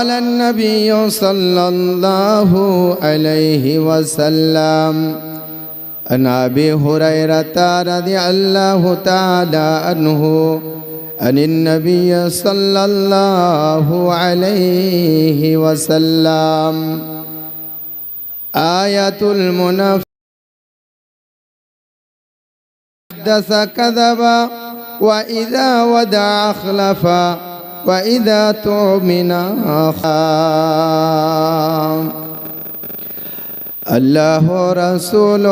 قال النبي صلى الله عليه وسلم عن أبي هريرة رضي الله تعالى عنه عن النبي صلى الله عليه وسلم آية المنافق حدث كذب وإذا ودع أخلف وإذا تؤمن خان আল্লাহ রসুল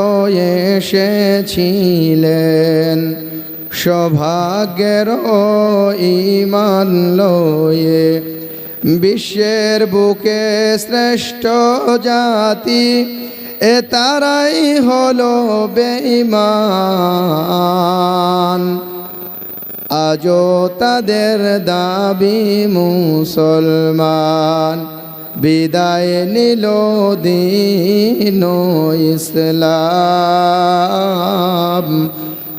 এসেছিলেন সৌভাগ্যের ইমান লয়ে বিশ্বের বুকে শ্রেষ্ঠ জাতি এ তারাই হলো বেঈমান আজও তাদের দাবি মুসলমান। বিদায় নিল দিন ইসলাম।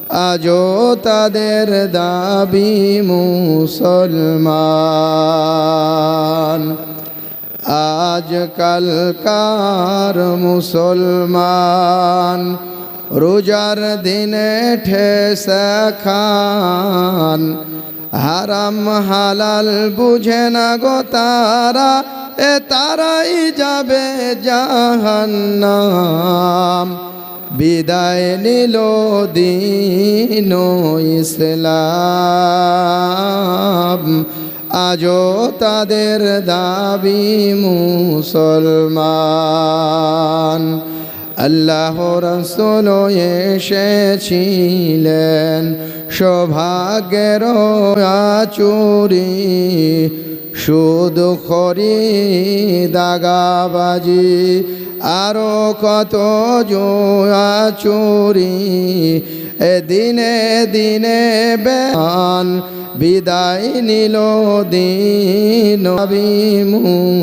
আজও তাদের দাবি মুসলমান। আজকালকার মুসলমান রোজার দিনে ঠেস খান হারাম হালাল বুঝে না গো তারা, এ তারাই যাবে জাহান্নাম। বিদায় নিল দিন ইসলাম। আজও তাদের দাবি মুসলমান। আল্লাহ রসুল এসেছিলেন। সৌভাগ্যের আচুরি শুধু খরি দাগাবাজি, আরও কত চুরি এ দিনে দিনে বেন বিদায় নিল দিন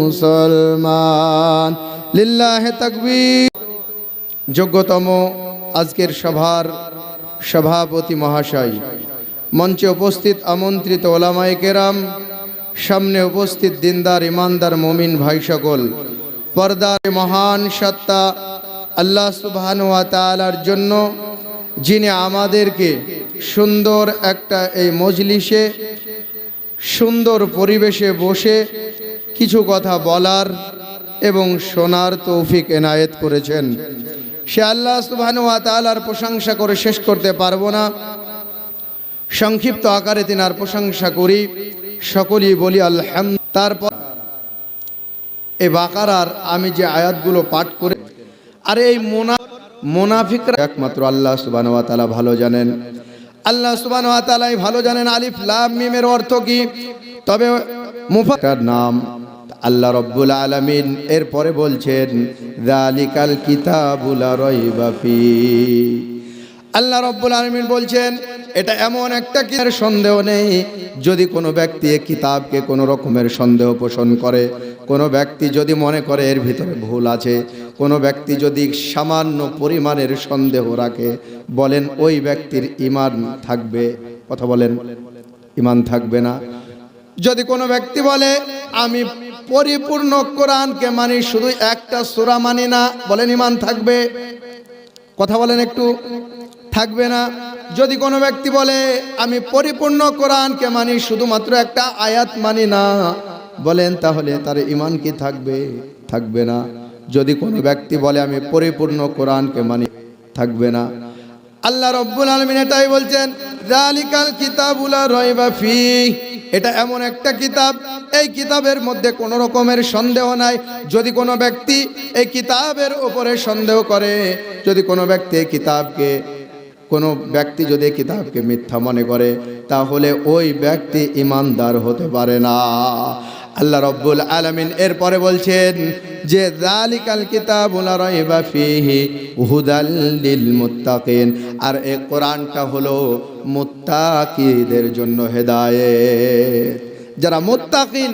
মুসলমান। লিল্লাহে তাকবীর। যোগ্যতম আজকের সভার সভাপতি মহাশয়। মঞ্চে উপস্থিত আমন্ত্রিত ওলামায়ে কেরাম, সামনে উপস্থিত দিনদার, ইমানদার, মমিন ভাই সকল পর্দার মহান সত্তা আল্লাহ সুবহান জন্য, যিনি আমাদেরকে সুন্দর একটা এই মজলিসে, সুন্দর পরিবেশে বসে কিছু কথা বলার এবং শোনার তৌফিক এনায়েত করেছেন। সে আল্লাহ সুবহান ওয়া তাআলার প্রশংসা করে শেষ করতে পারব না। সংক্ষিপ্ত আকারে তিনার প্রশংসা করি। সকলেই বলি আলহাম তারপর এ বাকারার আমি যে আয়াতগুলো পাঠ করে আর এই মোনা, মোনাফিকরা একমাত্র আল্লাহ সুবান ওয়া তাআলা ভালো জানেন। আল্লাহ সুবান ওয়া তাআলাই ভালো জানেন আলিফ লাম মিমের অর্থ কি? তবে মুফাকার নাম আল্লাহ রব্বুল আলামিন এরপরে বলছেন, যালিকাল কিতাবুল রাইবা ফি। আল্লাহ রব্বুল আলমিন বলছেন, এটা এমন একটা কিতাবের সন্দেহ নেই, যদি কোনো ব্যক্তি এ কিতাবকে কোনো রকমের সন্দেহ পোষণ করে, কোনো ব্যক্তি যদি মনে করে এর ভিতরে ভুল আছে, কোনো ব্যক্তি যদি সামান্য পরিমাণের সন্দেহ রাখে, বলেন ওই ব্যক্তির ইমান থাকবে। কথা বলেন ইমান থাকবে না। যদি কোনো ব্যক্তি বলে, আমি পরিপূর্ণ কোরআনকে মানি, শুধু একটা সূরা মানি না, বলেন ইমান থাকবে? কথা বলেন একটু, থাকবে না? যদি কোনো ব্যক্তি বলে, আমি পরিপূর্ণ কোরআনকে মানি, শুধুমাত্র একটা আয়াত মানি না, বলেন, তাহলে তার ইমান কি থাকবে? থাকবে না। যদি কোনো ব্যক্তি বলে, আমি পরিপূর্ণ কোরআনকে মানি, থাকবে না। আল্লাহ রব্বুল আলমিন এটাই বলছেন জালিকাল কিতাবুলা রয়বা ফি এটা এমন একটা কিতাব। এই কিতাবের মধ্যে কোনো রকমের সন্দেহ নাই। যদি কোনো ব্যক্তি এই কিতাবের ওপরে সন্দেহ করে, যদি কোনো ব্যক্তি এই কিতাবকে, কোনো ব্যক্তি যদি কিতাবকে মিথ্যা মনে করে, তাহলে ওই ব্যক্তি ইমানদার হতে পারে না। আল্লাহ রব্বুল আলামিন এরপরে বলছেন যে জালিকাল কিতাবুল রাইবা ফিহি মুত্তাকিন। আর এই কোরআনটা হলো মুত্তাকিদের জন্য হেদায়েত। যারা মুত্তাকিন,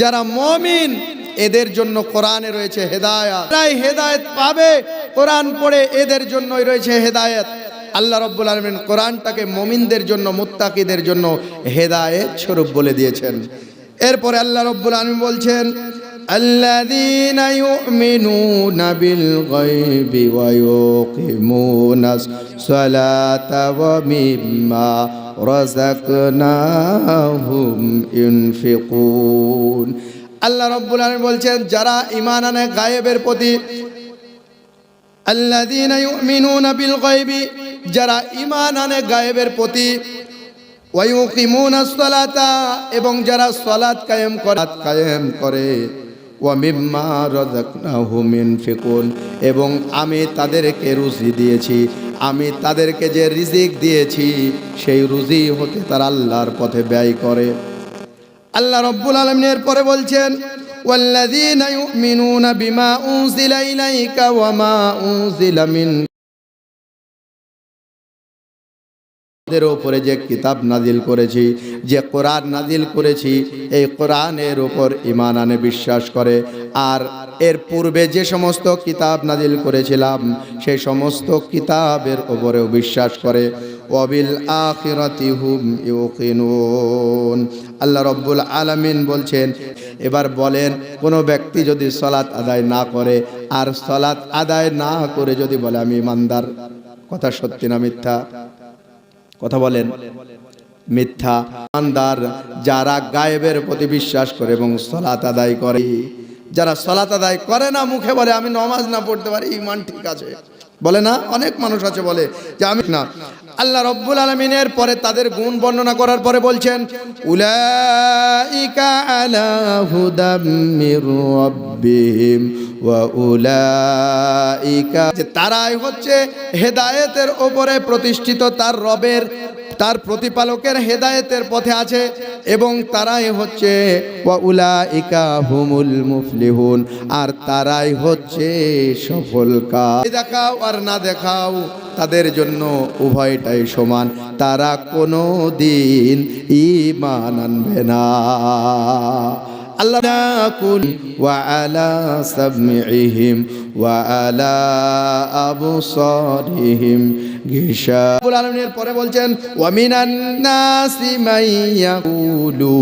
যারা মমিন, এদের জন্য কোরআনে রয়েছে হেদায়াত। তাই হেদায়েত পাবে, কোরআন পড়ে এদের জন্যই রয়েছে হেদায়েত। আল্লাহ রব্বুল আলমিন কোরআনটাকে মমিনদের জন্য, মুত্তাকিদের জন্য হেদায়েত স্বরূপ বলে দিয়েছেন। এরপরে আল্লাহ রব্বুল আলমী বলছেন الذين يؤمنون بالغيب ويقيمون الصلاة ومما رزقناهم ينفقون আল্লাহ রব্বুল আলম বলছেন, যারা ইমান আনে গায়েবের প্রতি আল্লাহ যারা ইমান আনে গায়েবের প্রতি এবং যারা সালাত কায়েম করে কায়েম করে ওয়া মিম্মা রাযাকনাহুম ইনফিকুন এবং আমি তাদেরকে রুজি দিয়েছি আমি তাদেরকে যে রিজিক দিয়েছি সেই রুজি হতে তারা আল্লাহর পথে ব্যয় করে আল্লাহ রব্বুল আলমিনের পরে বলছেন والذين يؤمنون بما أنزل إليك وما أنزل من দের উপরে যে কিতাব নাজিল করেছি, যে কোরআন নাজিল করেছি, এই কোরআনের ওপর ইমান আনে, বিশ্বাস করে। আর এর পূর্বে যে সমস্ত কিতাব নাজিল করেছিলাম, সেই সমস্ত কিতাবের উপরেও বিশ্বাস করে। ওয়াবিল আখিরাতি হুম ইউকিনুন। আল্লাহ রব্বুল আলামিন বলছেন, এবার বলেন, কোনো ব্যক্তি যদি সলাৎ আদায় না করে, আর সলাৎ আদায় না করে যদি বলে, আমি ইমানদার, কথা সত্যি না মিথ্যা? কথা বলেন। মিথ্যা ইমানদার যারা গায়েবের প্রতি বিশ্বাস করে এবং সলাত আদায় করে। যারা সলাত আদায় করে না, মুখে বলে, আমি নমাজ না পড়তে পারি, ইমান ঠিক আছে। বলে না? অনেক মানুষ আছে বলে যে, আমি না। আল্লাহ রব্বুল আলমিনের পরে তাদের গুণ বর্ণনা করার পরে বলছেন তারাই হচ্ছে হেদায়েতের ওপরে প্রতিষ্ঠিত তার রবের তার প্রতিপালকের হেদায়েতের পথে আছে এবং তারাই হচ্ছে হুমুল মুফলিহুন, আর তারাই হচ্ছে সফল কাজ। দেখাও আর না দেখাও, তাদের জন্য উভয়টাই সমান। তারা কোনো দিন ইমান আনবে না। আল্লাহ কুল ওয়া আলা সামইহিম ওয়া আলা আবসারিহিম গিশা রব্বুল আলামিনের পরে বলছেন ওয়া মিনান নাসি মাইয়াকুলু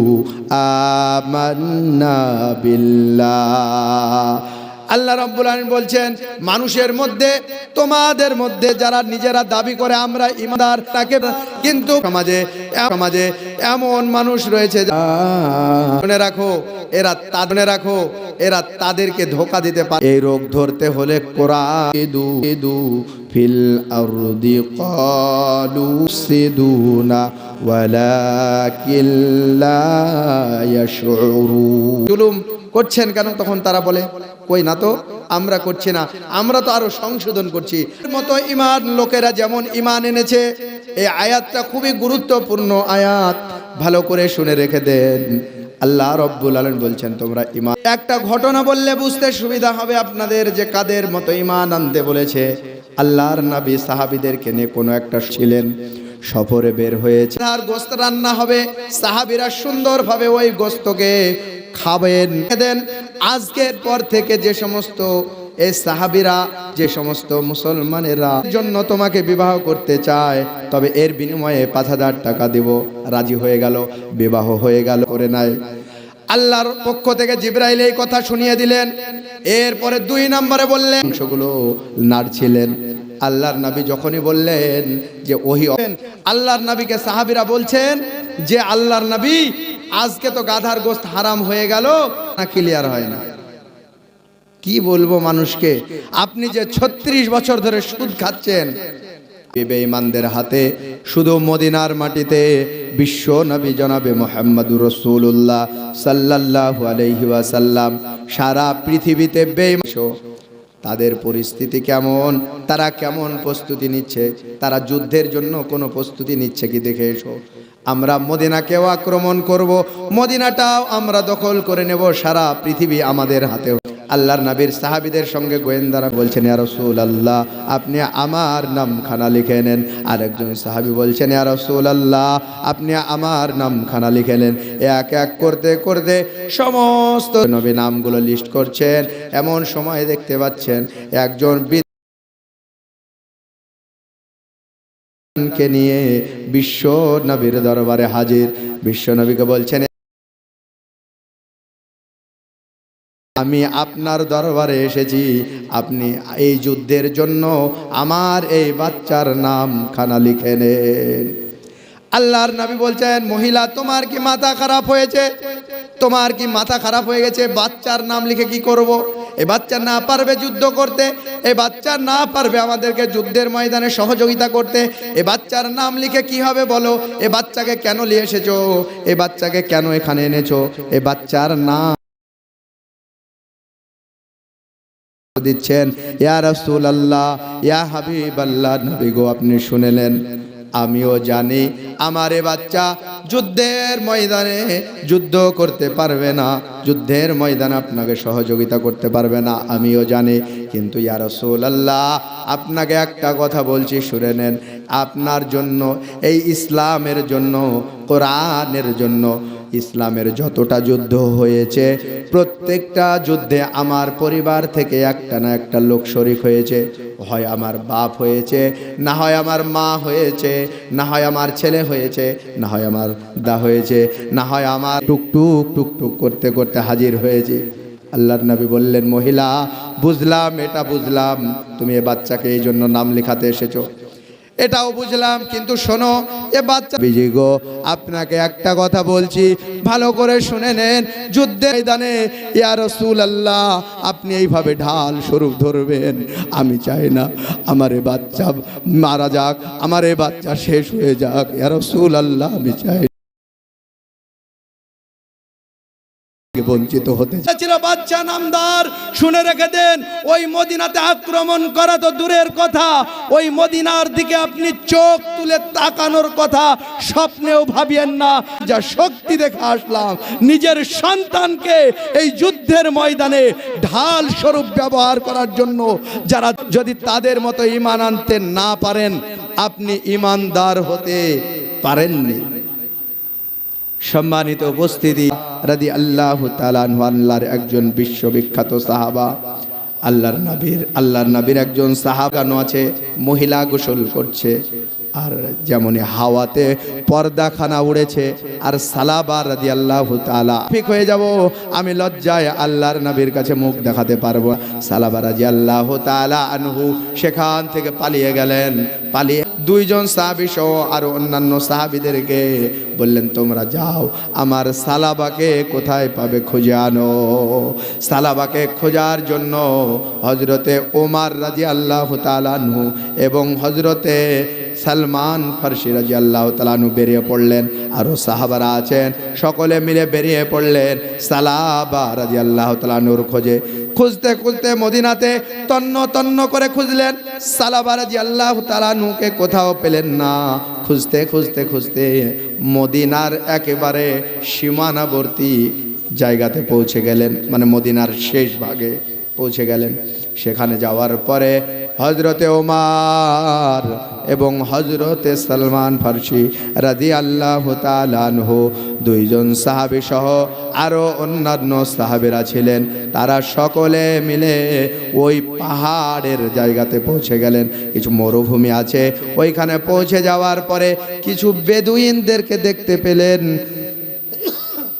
আমান্না বিল্লাহ আল্লাহ রব্বুল আলামিন বলছেন, মানুষের মধ্যে, তোমাদের মধ্যে যারা নিজেরা দাবি করে, আমরা ইমানদার, তাকে কিন্তু সমাজে সমাজে এমন মানুষ রয়েছে মনে রাখো, এরা তাদনে রাখো, এরা তাদেরকে ধোকা দিতে পারে এই রোগ ধরতে হলে ইদু ফিল আরদি ক্বালু সিদুনা ওয়ালাকিন লা জুলুম করছেন কেন? তখন তারা বলে, কই না তো, আমরা করছি না। আমরা তো আরও সংশোধন করছি। মতো ইমান লোকেরা যেমন ইমান এনেছে, এই আয়াতটা খুবই গুরুত্বপূর্ণ আয়াত। ভালো করে শুনে রেখে দেন। আল্লাহ রব্বুল আলম বলছেন, তোমরা ইমান একটা ঘটনা বললে বুঝতে সুবিধা হবে আপনাদের যে কাদের মতো ইমান আনতে বলেছে। আল্লাহর নবী সাহাবিদেরকে নিয়ে কোনো একটা ছিলেন, সফরে বের হয়েছে। আর গোস্ত রান্না হবে, সাহাবিরা সুন্দরভাবে ওই গোস্তকে খাবেন। দেন আজকের পর থেকে যে সমস্ত এই সাহাবিরা, যে সমস্ত মুসলমানেরা জন্য তোমাকে বিবাহ করতে চায়, তবে এর বিনিময়ে পাঁচ হাজার টাকা দেব। রাজি হয়ে গেল, বিবাহ হয়ে গেল, করে নাই। আল্লাহর পক্ষ থেকে জিব্রাইল এই কথা শুনিয়ে দিলেন। এরপরে দুই নম্বরে বললেন, অংশগুলো নাড়ছিলেন। আল্লাহর নবী যখনই বললেন যে ওহি, আল্লাহর নবীকে সাহাবিরা বলছেন যে আল্লাহর নবী আজকে তো গাধার গোস্ত হারাম হয়ে গেল, না ক্লিয়ার হয় না। কি বলব মানুষকে? আপনি যে ছত্রিশ বছর ধরে সুদ খাচ্ছেন বেঈমানদের হাতে শুধু মদিনার মাটিতে বিশ্ব নবী জনাবে মোহাম্মদুর রসুল্লাহ সাল্লাল্লাহু আলাইহি ওয়াসাল্লাম, সারা পৃথিবীতে বেঈমান। তাদের পরিস্থিতি কেমন? তারা কেমন প্রস্তুতি নিচ্ছে? তারা যুদ্ধের জন্য কোনো প্রস্তুতি নিচ্ছে কি? দেখে এসো। আমরা মদিনাকেও আক্রমণ করব, মদিনাটাও আমরা দখল করে নেব সারা পৃথিবী আমাদের হাতে আল্লাহর নবীর সাহাবিদের সঙ্গে গোয়েন্দারা বলছেন, ইয়া রসুল আল্লাহ আপনি আমার নাম খানা লিখে নেন। আরেকজন সাহাবি বলছেন, ইয়া রসুল আল্লাহ আপনি আমার নাম খানা লিখে নেন। এক এক করতে করতে সমস্ত নবী নামগুলো লিস্ট করছেন। এমন সময় দেখতে পাচ্ছেন একজন কে নিয়ে বিশ্ব নবীর দরবারে হাজির। বিশ্ব নবীকে বলছেন, আমি আপনার দরবারে এসেছি, আপনি এই যুদ্ধের জন্য আমার এই বাচ্চার নাম খানা লিখে নেন। আল্লাহর নবী বলছেন, মহিলা, তোমার কি মাথা খারাপ হয়েছে? তোমার কি মাথা খারাপ হয়ে গেছে? বাচ্চার নাম লিখে কি করব। এ বাচ্চা না পারবে যুদ্ধ করতে, এ বাচ্চা না পারবে আমাদেরকে যুদ্ধের ময়দানে সহযোগিতা করতে, এ বাচ্চার নাম লিখে কি হবে বলো? এ বাচ্চাকে কেন নিয়ে এসেছ? এ বাচ্চাকে কেন এখানে এনেছো? এ বাচ্চার নাম দিচ্ছেন। ইয়া রাসূল আল্লাহ ইয়া হাবিব আল্লাহ নবী গো, আপনি শুনেলেন। আমিও জানি আমারে বাচ্চা যুদ্ধের ময়দানে যুদ্ধ করতে পারবে না। যুদ্ধের ময়দানে আপনাকে সহযোগিতা করতে পারবে না, আমিও জানি। কিন্তু ইয়ার আল্লাহ আপনাকে একটা কথা বলছি, শুনে নেন। আপনার জন্য, এই ইসলামের জন্য, কোরআনের জন্য ইসলামের যতটা যুদ্ধ হয়েছে, প্রত্যেকটা যুদ্ধে আমার পরিবার থেকে একটা না একটা লোক শরিক হয়েছে। হয় আমার বাপ হয়েছে, না হয় আমার মা হয়েছে, না হয় আমার ছেলে হয়েছে, না হয় আমার দা হয়েছে, না হয় আমার টুকটুক টুকটুক করতে করতে হাজির হয়েছে। আল্লাহর নবী বললেন, মহিলা, বুঝলাম, এটা বুঝলাম, তুমি এ বাচ্চাকে এই জন্য নাম লেখাতে এসেছ। এটাও বুঝলাম, কিন্তু শোনো, এ বাচ্চা বিজি গো, আপনাকে একটা কথা বলছি, ভালো করে শুনে নেন, যুদ্ধের দানে ইয়া রসুল আল্লাহ আপনি এইভাবে ঢাল স্বরূপ ধরবেন, আমি চাই না, আমার এ বাচ্চা মারা যাক, আমার এ বাচ্চা শেষ হয়ে যাক, ইয়া রসুল আল্লাহ আমি চাই বঞ্চিত হতে। ছিল বাচ্চা, নামদার, শুনে রেখে দেন, ওই মদিনাতে আক্রমণ করা তো দূরের কথা। ওই মদিনার দিকে আপনি চোখ তুলে তাকানোর কথা স্বপ্নেও ভাবিয়েন না। যা শক্তি দেখে আসলাম, নিজের সন্তানকে এই যুদ্ধের ময়দানে ঢাল স্বরূপ ব্যবহার করার জন্য যারা যদি তাদের মতো ইমান আনতে না পারেন, আপনি ইমানদার হতে পারেননি। সম্মানিত উপস্থিতি রাদি আল্লাহ আল্লাহর একজন বিশ্ববিখ্যাত সাহাবা, আল্লাহর নবীর আল্লাহর নবীর একজন সাহাবানো আছে, মহিলা গোসল করছে। আর যেমন হাওয়াতে পর্দাখানা উড়েছে, আর সালাবা রাদি আল্লাহ ঠিক হয়ে যাব। আমি লজ্জায় আল্লাহর নবীর কাছে মুখ দেখাতে পারব। সালাবা রাজি আল্লাহ তালা আনহু সেখান থেকে পালিয়ে গেলেন। পালিয়ে দুইজন সাহাবি সহ আর অন্যান্য সাহাবিদেরকে বললেন, তোমরা যাও, আমার সালাবাকে কোথায় পাবে খুঁজে আনো? সালাবাকে খোঁজার জন্য হজরতে ওমার রাজি আল্লাহ তালানহু এবং হজরতে সালমান ফার্সি রাজি আল্লাহ তালানু বেরিয়ে পড়লেন। আরও সাহাবারা আছেন, সকলে মিলে বেরিয়ে পড়লেন সালাবা রাজি আল্লাহ তালানুর খোঁজে। খুঁজতে খুঁজতে মদিনাতে তন্ন তন্ন করে খুঁজলেন, সালাবা রাজি আল্লাহ তালানুকে কোথাও পেলেন না। খুঁজতে খুঁজতে খুঁজতে মদিনার একেবারে সীমানাবর্তী জায়গাতে পৌঁছে গেলেন মানে মদিনার শেষ ভাগে পৌঁছে গেলেন। সেখানে যাওয়ার পরে হজরতে ওমার এবং হজরতে সালমান ফার্সি রাজি আল্লাহ তালানহু দুইজন সাহাবি সহ আরও অন্যান্য সাহাবেরা ছিলেন। তারা সকলে মিলে ওই পাহাড়ের জায়গাতে পৌঁছে গেলেন। কিছু মরুভূমি আছে। ওইখানে পৌঁছে যাওয়ার পরে কিছু বেদুইনদেরকে দেখতে পেলেন।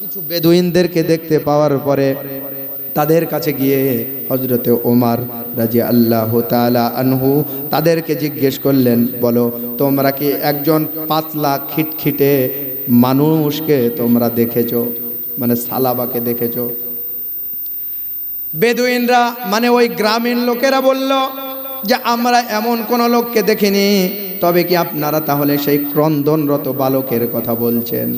কিছু বেদুইনদেরকে দেখতে পাওয়ার পরে তাদের কাছে গিয়ে হজরতে ওমার রাজি আল্লাহ তালা আনহু তাদেরকে জিজ্ঞেস করলেন, বলো, তোমরা কি একজন পাতলা খিটখিটে মানুষকে তোমরা দেখেছ? মানে সালাবাকে দেখেছ? বেদুইনরা মানে ওই গ্রামীণ লোকেরা বলল, যে আমরা এমন কোনো লোককে দেখিনি, তবে কি আপনারা তাহলে সেই ক্রন্দনরত বালকের কথা বলছেন?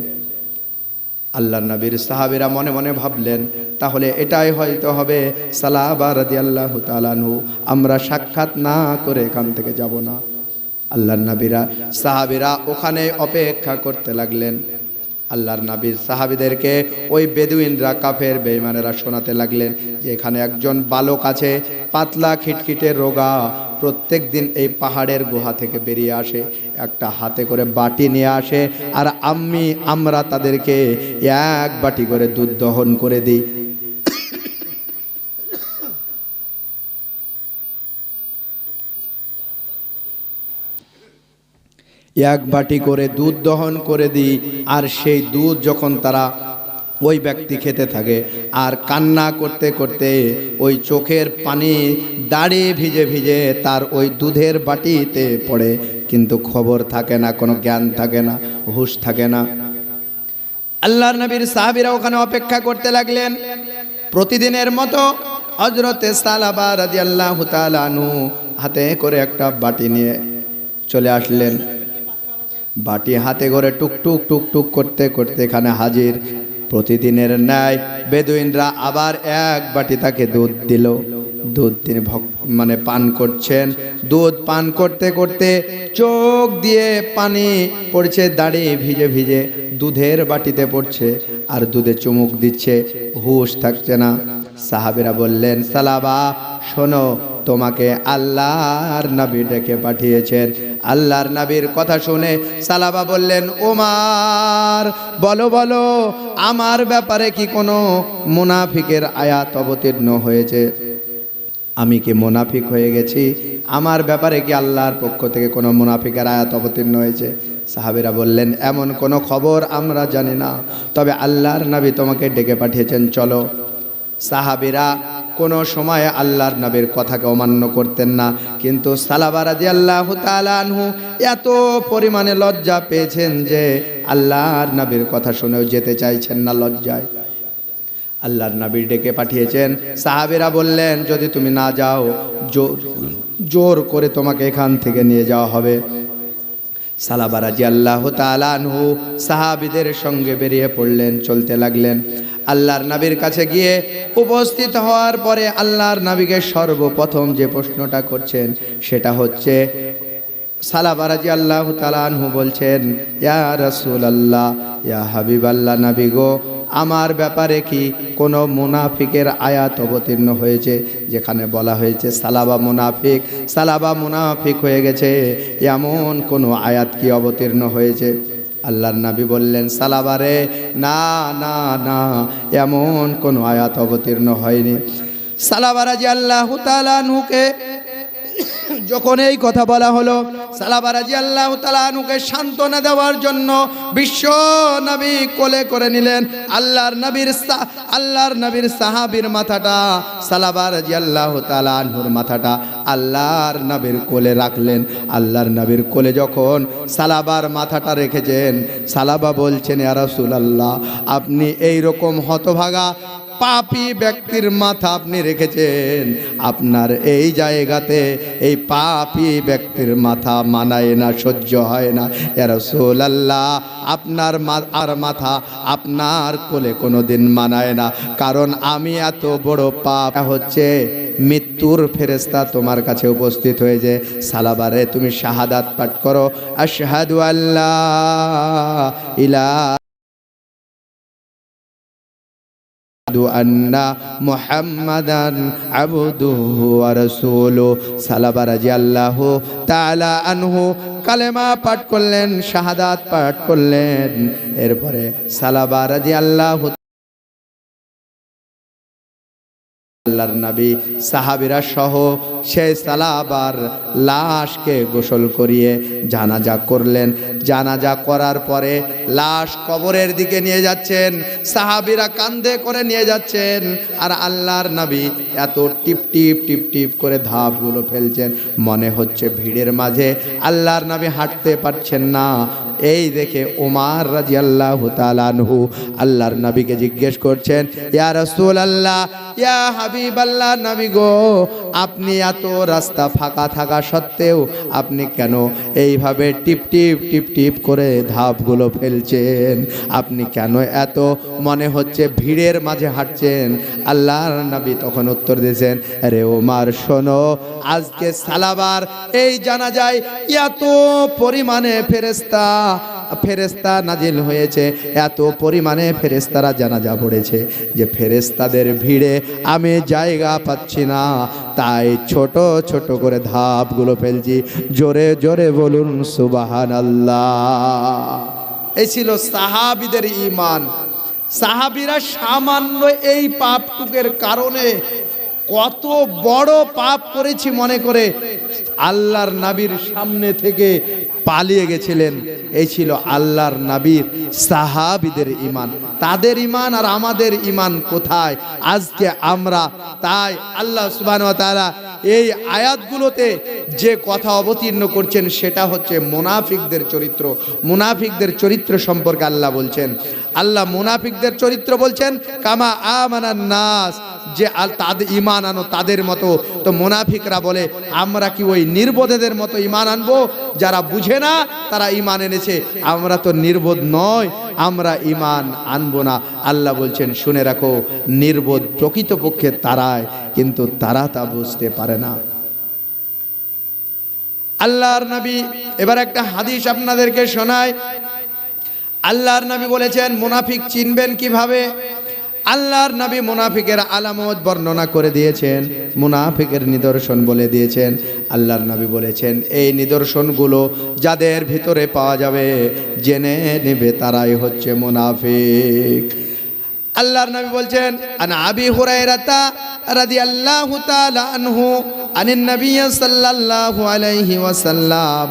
আল্লাহ নবীর সাহাবিরা মনে মনে ভাবলেন, তাহলে এটাই হয়তো হবে সালাবা রাজি আল্লাহ তালানহু আমরা সাক্ষাৎ না করে এখান থেকে যাব না। আল্লাহর নবীরা, সাহাবিরা ওখানে অপেক্ষা করতে লাগলেন। আল্লাহর নবীর সাহাবিদেরকে ওই বেদুইনরা, কাফের বেইমানেরা শোনাতে লাগলেন যে এখানে একজন বালক আছে, পাতলা খিটখিটে রোগা। প্রত্যেক দিন এই পাহাড়ের গুহা থেকে বেরিয়ে আসে, একটা হাতে করে বাটি নিয়ে আসে, আর আমি, আমরা তাদেরকে এক বাটি করে দুধ দহন করে দিই। এক বাটি করে দুধ দহন করে দিই, আর সেই দুধ যখন তারা ওই ব্যক্তি খেতে থাকে। আর কান্না করতে করতে ওই চোখের পানি দাড়ি ভিজে ভিজে তার ওই দুধের বাটিতে পড়ে। কিন্তু খবর থাকে না, কোনো জ্ঞান থাকে না, হুঁশ থাকে না। আল্লাহর নবীর সাহাবিরা ওখানে অপেক্ষা করতে লাগলেন। প্রতিদিনের মতো হজরতে সালাবা রাজি আল্লাহ আনু হাতে করে একটা বাটি নিয়ে চলে আসলেন। বাটি হাতে করে টুক টুক টুক টুক করতে করতে এখানে হাজির। প্রতিদিনের ন্যায় বেদুইনরা আবার এক বাটি তাকে দুধ দিল। দুধ তিনি মানে পান করছেন। দুধ পান করতে করতে চোখ দিয়ে পানি পড়ছে দাঁড়িয়ে ভিজে ভিজে দুধের বাটিতে পড়ছে আর দুধে চুমুক দিচ্ছে। হুশ থাকছে না। সাহাবিরা বললেন, সালাবা, শোনো তোমাকে আল্লাহর নবী ডেকে পাঠিয়েছেন। আল্লাহর নবীর কথা শুনে সালাবা বললেন ওমার বলো বলো, আমার ব্যাপারে কি কোনো মুনাফিকের আয়াত অবতীর্ণ হয়েছে? আমি কি মুনাফিক হয়ে গেছি? আমার ব্যাপারে কি আল্লাহর পক্ষ থেকে কোনো মুনাফিকের আয়াত অবতীর্ণ হয়েছে? সাহাবিরা বললেন, এমন কোনো খবর আমরা জানি না। তবে আল্লাহর নবী তোমাকে ডেকে পাঠিয়েছেন, চলো। সাহাবিরা কোনো সময় আল্লাহর নবীর কথাকে অমান্য করতেন না। কিন্তু সালাবারাজি আল্লাহ তালানহু এত পরিমাণে লজ্জা পেয়েছেন যে আল্লাহর নবীর কথা শুনেও যেতে চাইছেন না লজ্জায়। আল্লাহর নবীর ডেকে পাঠিয়েছেন। সাহাবেরা বললেন, যদি তুমি না যাও জোর জোর করে তোমাকে এখান থেকে নিয়ে যাওয়া হবে। সালাবারাজি আল্লাহ তালানহু সাহাবিদের সঙ্গে বেরিয়ে পড়লেন, চলতে লাগলেন। আল্লাহর নবীর কাছে গিয়ে উপস্থিত হওয়ার পরে আল্লাহর নবীকে সর্বপ্রথম যে প্রশ্নটা করছেন সেটা হচ্ছে সালাবারাজি আল্লাহ তালানহু বলছেন, ইয়া রসুল আল্লাহ ইয়া হাবিব আল্লাহ নবী গো, আমার ব্যাপারে কি কোনো মুনাফিকের আয়াত অবতীর্ণ হয়েছে? যেখানে বলা হয়েছে, সালাবা মুনাফিক সালাবা মুনাফিক হয়ে গেছে, এমন কোনো আয়াত কি অবতীর্ণ হয়েছে? আল্লাহর নাবি বললেন, সালাবারে, না না না, এমন কোনো আয়াত অবতীর্ণ হয়নি। সালাবারা যে আল্লাহ তালানহুকে যখন এই কথা বলা হলো সালাবারাজি আল্লাহ তালানুকে সান্ত্বনা দেওয়ার জন্য বিশ্ব নবী কোলে করে নিলেন। আল্লাহর নবীর আল্লাহর নবীর সাহাবীর মাথাটা সালাবারাজি আল্লাহ তালানহুর মাথাটা আল্লাহর নবীর কোলে রাখলেন। আল্লাহর নবীর কোলে যখন সালাবার মাথাটা রেখেছেন, সালাবা বলছেন ইয়ারসুল আল্লাহ আপনি এই রকম হতভাগা পাপি ব্যক্তির মাথা আপনি রেখেছেন। আপনার এই জায়গাতে এই পাপি ব্যক্তির মাথা মানায় না, সহ্য হয় না। রসুল আল্লাহ আপনার আর মাথা আপনার কোলে কোনো দিন মানায় না। কারণ আমি এত বড় পাপ হচ্ছে মৃত্যুর ফেরেস্তা তোমার কাছে উপস্থিত হয়েছে। সালাবারে, তুমি শাহাদাত পাঠ করো। আশহাদু আল্লাহ ইলা মুহাম্মাদান আবদুহু ওয়া রাসূলুহু। সালাবারাজি আল্লাহ তাআলা আনহু। কালেমা পাঠ করলেন, শাহাদাত পাঠ করলেন। এরপরে সালাবারাজি আল্লাহ আল্লাহর নবী, সাহাবিরা সহ সেই সালাবার লাশকে গোসল করিয়ে জানাজা করলেন। জানাজা করার পরে লাশ কবরের দিকে নিয়ে যাচ্ছেন। সাহাবিরা কান্দে করে নিয়ে যাচ্ছেন। আর আল্লাহর নবী এত টিপ টিপ টিপ টিপ করে ধাপগুলো ফেলছেন। মনে হচ্ছে ভিড়ের মাঝে। আল্লাহর নবী হাঁটতে পারছেন না। এই দেখে উমার রাজি আল্লাহ তালানহু আল্লাহর নবীকে জিজ্ঞেস করছেন, ইয়া রসুল আল্লাহ ইয়া হাবিব আল্লাহ নবী গো আপনি এত রাস্তা ফাঁকা থাকা সত্ত্বেও আপনি কেন এইভাবে টিপ টিপ টিপ টিপ করে ধাপগুলো ফেলছেন? আপনি কেন এত মনে হচ্ছে ভিড়ের মাঝে হাঁটছেন? আল্লাহর নবী তখন উত্তর দিয়েছেন রে ওমার, শোনো, আজকে সালাবার এই জানা যায় এত পরিমাণে ফেরেস্তা ফেরেস্তা নাজিল হয়েছে। এত পরিমাণে ফেরেস্তারা জানাজা পড়েছে যে ফেরেস্তাদের ভিড়ে আমি জায়গা পাচ্ছি না। তাই ছোট ছোট করে ধাপগুলো ফেলছি। জোরে জোরে বলুন সুবাহান আল্লাহ এই ছিল সাহাবিদের ইমান সাহাবিরা সামান্য এই পাপটুকের কারণে কত বড় পাপ করেছি মনে করে আল্লাহর নাবির সামনে থেকে পালিয়ে গেছিলেন। এই ছিল আল্লাহর নাবির সাহাবিদের ইমান তাদের ইমান আর আমাদের ইমান কোথায়? আজকে আমরা তাই আল্লাহ সুবাহ তাআলা এই আয়াতগুলোতে যে কথা অবতীর্ণ করছেন সেটা হচ্ছে মুনাফিকদের চরিত্র। মুনাফিকদের চরিত্র সম্পর্কে আল্লাহ বলছেন। আল্লাহ মুনাফিকদের চরিত্র বলছেন, কামা আমানান নাস যে তাদের ইমান আনো তাদের মতো। তো মোনাফিকরা বলে, আমরা কি ওই নির্বোধেদের মতো ইমান আনব? যারা বুঝে না, তারা ইমান এনেছে। আমরা তো নির্বোধ নয়, আমরা ইমান আনব না। আল্লাহ বলছেন, শুনে রাখো, নির্বোধ প্রকৃতপক্ষে তারায় কিন্তু তারা তা বুঝতে পারে না। আল্লাহর নবী, এবার একটা হাদিস আপনাদেরকে শোনায় আল্লাহর নবী বলেছেন, মুনাফিক চিনবেন কীভাবে? আল্লাহর নবী মুনাফিকের আলামত বর্ণনা করে দিয়েছেন, মুনাফিকের নিদর্শন বলে দিয়েছেন। আল্লাহর নবী বলেছেন, এই নিদর্শনগুলো যাদের ভিতরে পাওয়া যাবে, জেনে নেবে তারাই হচ্ছে মুনাফিক। আল্লাহর নবী বলছেন, আন আবি হুরায়রাতা রাদিয়াল্লাহু তাআলা আনহু আনিন নবী সাল্লাল্লাহু আলাইহি ওয়াসাল্লাম,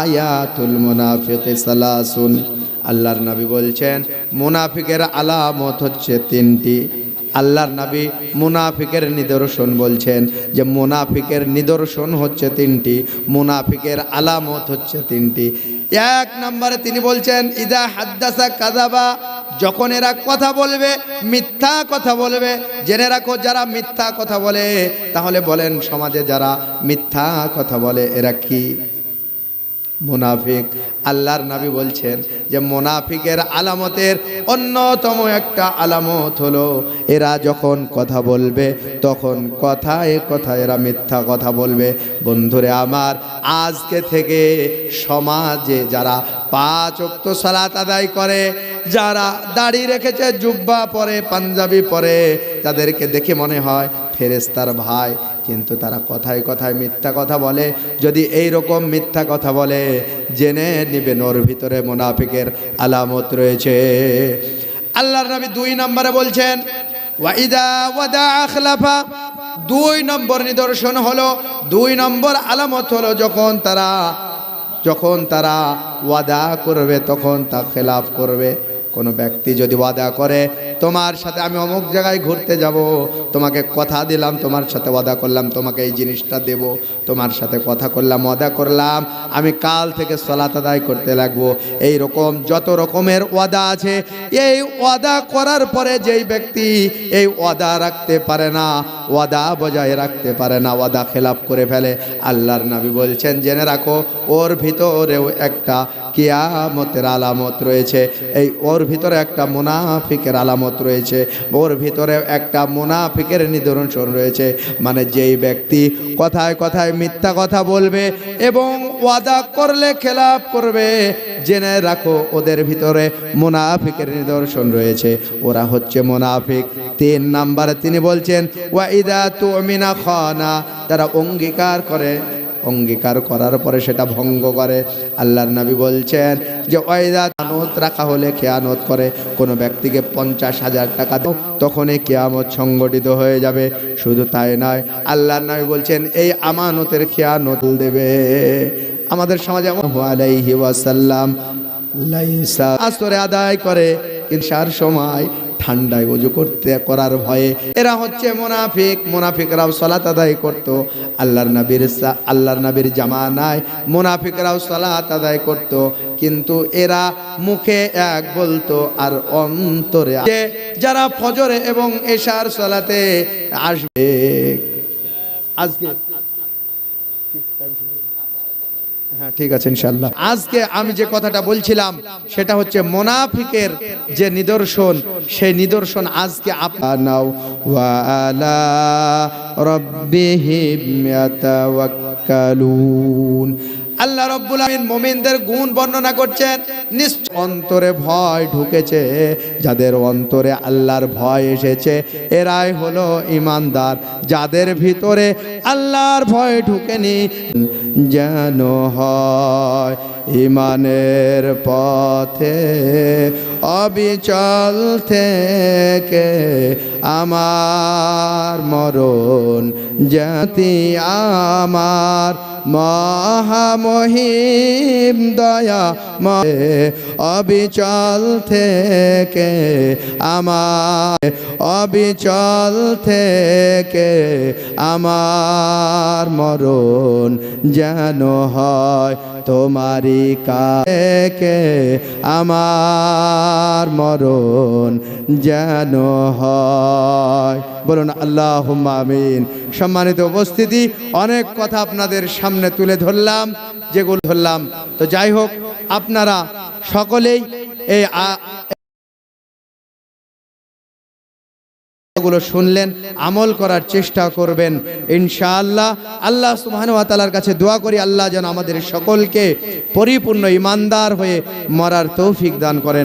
আয়াতুল মুনাফিকি সালাসুন। আল্লাহর নবী বলছেন, মুনাফিকের আলামত হচ্ছে তিনটি। আল্লাহর নবী মুনাফিকের নিদর্শন বলছেন যে মুনাফিকের নিদর্শন হচ্ছে তিনটি, মুনাফিকের আলামত হচ্ছে তিনটি। এক নম্বরে তিনি বলছেন, ইদা হাদ্দাসা কাদাবা যখন এরা কথা বলবে, মিথ্যা কথা বলবে, জেনে রাখো যারা মিথ্যা কথা বলে, তাহলে বলেন সমাজে যারা মিথ্যা কথা বলে, এরা কি? মুনাফিক। আল্লাহর নবী বলছেন যে মুনাফিকের আলামতের অন্যতম একটা আলামত হলো, এরা যখন কথা বলবে, তখন কথায় কথা এরা মিথ্যা কথা বলবে। বন্ধুরে আমার, আজকে থেকে সমাজে যারা পাঁচ অক্ত সালাত আদায় করে, যারা দাড়ি রেখেছে, জুব্বা পরে, পাঞ্জাবি পরে, তাদেরকে দেখে মনে হয় ফেরেস্তার ভাই, কিন্তু তারা কথায় কথায় মিথ্যা কথা বলে। যদি এই রকম মিথ্যা কথা বলে, জেনে নেবেন ওর ভিতরে মোনাফিকের আলামত রয়েছে। আল্লাহর নবী দুই নম্বরে বলছেন ওয়াদা দুই নম্বর নিদর্শন হলো, দুই নম্বর আলামত হলো যখন তারা যখন তারা ওয়াদা করবে, তখন তা খেলাফ করবে। কোনো ব্যক্তি যদি ওয়াদা করে তোমার সাথে আমি অমুক জায়গায় ঘুরতে যাব, তোমাকে কথা দিলাম, তোমার সাথে ওয়াদা করলাম, তোমাকে এই জিনিসটা দেব, তোমার সাথে কথা করলাম, ওয়াদা করলাম, আমি কাল থেকে সলাত আদায় করতে লাগবো। এই রকম যত রকমের ওয়াদা আছে, এই ওয়াদা করার পরে যেই ব্যক্তি এই ওয়াদা রাখতে পারে না, ওয়াদা বজায় রাখতে পারে না, ওয়াদা খেলাপ করে ফেলে। আল্লাহর নবী বলছেন, জেনে রাখো, ওর ভিতরেও একটা কিয়ামতের আলামত রয়েছে। এই ওর ভিতরে একটা মুনাফিকের আলামত রয়েছে। ওর ভিতরে একটা মুনাফিকের নিদর্শন রয়েছে। মানে যেই ব্যক্তি কথায় কথায় মিথ্যা কথা বলবে এবং ওয়াদা করলে খেলাপ করবে, জেনে রাখো ওদের ভিতরে মোনাফিকের নিদর্শন রয়েছে। ওরা হচ্ছে মোনাফিক। তিন নাম্বারে তিনি বলছেন ওয়াইদা তুমিনা খানা। তারা অঙ্গীকার করে। অঙ্গীকার করার পরে সেটা ভঙ্গ করে। আল্লাহর নবী বলছেন যে ওয়াইদা আনত রাখা হলে খেয়ানত করে। কোনো ব্যক্তিকে পঞ্চাশ হাজার টাকা দাও, তখনই কেয়ামত সংগঠিত হয়ে যাবে। শুধু তাই নয়, আল্লাহ নয় বলছেন, এই আমানতের খেয়ানত দেবে। আমাদের সমাজে আলাইহি ওয়াসাল্লাম আদায় করে ইনশার সময় ঠান্ডায় অজু করতে, করার ভয়ে। এরা হচ্ছে মোনাফিক, মোনাফিকরাও সলাত আদায় করত। আল্লাহর নবীর আল্লাহর নবীর জামানায় মোনাফিকরাও সলাত আদায় করত। কিন্তু এরা মুখে এক বলতো, আর অন্তরে যারা ফজরে এবং এশার সলাতে আসবে, আজকে হ্যাঁ ঠিক আছে ইনশাল্লাহ আজকে আমি যে কথাটা বলছিলাম, সেটা হচ্ছে মোনাফিকের যে নিদর্শন, সেই নিদর্শন আজকে আপনাও ওয়ালা রব্বিহিম ইয়াতাওয়াক্কালুন। আল্লাহ রব্বুল আমিন মুমিনদের গুণ বর্ণনা করছেন, নিশ্চয় অন্তরে ভয় ঢুকেছে, যাদের অন্তরে আল্লাহর ভয় এসেছে, এরাই হলো ইমানদার যাদের ভিতরে আল্লাহর ভয় ঢুকেনি, যেন হয় ইমানের পথে অবিচল থেকে আমার মরণ জাতি আমার মহামহিম দয়া ময়ে অবিচল থেকে আমার অবিচল থেকে আমার মরণ যেন হয় তোমারি কাকে আমার মরণ যেন হয়। বলুন আল্লাহ আমিন। সম্মানিত উপস্থিতি, অনেক কথা আপনাদের সামনে তুলে ধরলাম, যেগুলো ধরলাম। তো যাই হোক, আপনারা সকলেই এই গুলো শুনলেন, আমল করার চেষ্টা করবেন, ইনশাআল্লাহ। আল্লাহ তাআলার কাছে দোয়া করি, আল্লাহ যেন আমাদের সকলকে পরিপূর্ণ ইমানদার হয়ে মরার তৌফিক দান করেন।